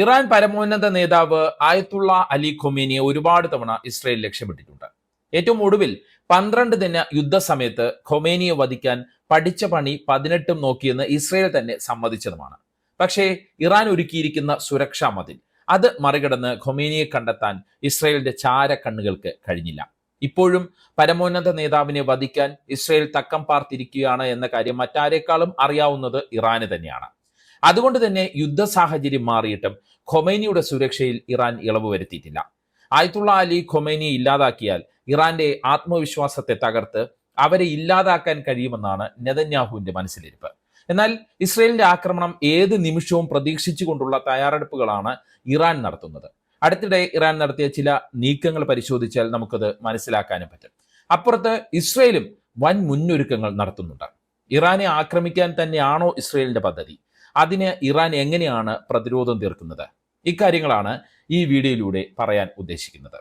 Iran പരമോന്നത നേതാവ് ആയത്തുള്ള അലി ഖൊമേനിയെ ഒരുപാട് തവണ ഇസ്രയേൽ ലക്ഷ്യമിട്ടിട്ടുണ്ട്. ഏറ്റവും ഒടുവിൽ പന്ത്രണ്ട് ദിന യുദ്ധസമയത്ത് ഖൊമേനിയെ വധിക്കാൻ പഠിച്ച പണി പതിനെട്ടും നോക്കിയെന്ന് ഇസ്രയേൽ തന്നെ സമ്മതിച്ചതുമാണ്. പക്ഷേ ഇറാൻ ഒരുക്കിയിരിക്കുന്ന സുരക്ഷാ മതിൽ അത് മറികടന്ന് ഖൊമേനിയെ കണ്ടെത്താൻ ഇസ്രയേലിന്റെ ചാര കണ്ണുകൾക്ക് കഴിഞ്ഞില്ല. ഇപ്പോഴും പരമോന്നത നേതാവിനെ വധിക്കാൻ ഇസ്രയേൽ തക്കം പാർത്തിരിക്കുകയാണ് എന്ന കാര്യം മറ്റാരേക്കാളും അറിയാവുന്നത് ഇറാന് തന്നെയാണ്. അതുകൊണ്ട് തന്നെ യുദ്ധ സാഹചര്യം മാറിയിട്ടും ഖൊമൈനിയുടെ സുരക്ഷയിൽ ഇറാൻ ഇളവ് വരുത്തിയിട്ടില്ല. ആയത്തുള്ള അലി ഖൊമൈനിയെ ഇല്ലാതാക്കിയാൽ ഇറാന്റെ ആത്മവിശ്വാസത്തെ തകർത്ത് അവരെ ഇല്ലാതാക്കാൻ കഴിയുമെന്നാണ് നെതന്യാഹുവിന്റെ മനസ്സിലിരിപ്പ്. എന്നാൽ ഇസ്രയേലിന്റെ ആക്രമണം ഏത് നിമിഷവും പ്രതീക്ഷിച്ചുകൊണ്ടുള്ള തയ്യാറെടുപ്പുകളാണ് ഇറാൻ നടത്തുന്നത്. അടുത്തിടെ ഇറാൻ നടത്തിയ ചില നീക്കങ്ങൾ പരിശോധിച്ചാൽ നമുക്കത് മനസ്സിലാക്കാനും പറ്റും. അപ്പുറത്ത് ഇസ്രയേലും വൻ മുന്നൊരുക്കങ്ങൾ നടത്തുന്നുണ്ട്. ഇറാനെ ആക്രമിക്കാൻ തന്നെയാണോ ഇസ്രയേലിന്റെ പദ്ധതി? അതിന് ഇറാൻ എങ്ങനെയാണ് പ്രതിരോധം തീർക്കുന്നത്? ഇക്കാര്യങ്ങളാണ് ഈ വീഡിയോയിലൂടെ പറയാൻ ഉദ്ദേശിക്കുന്നത്.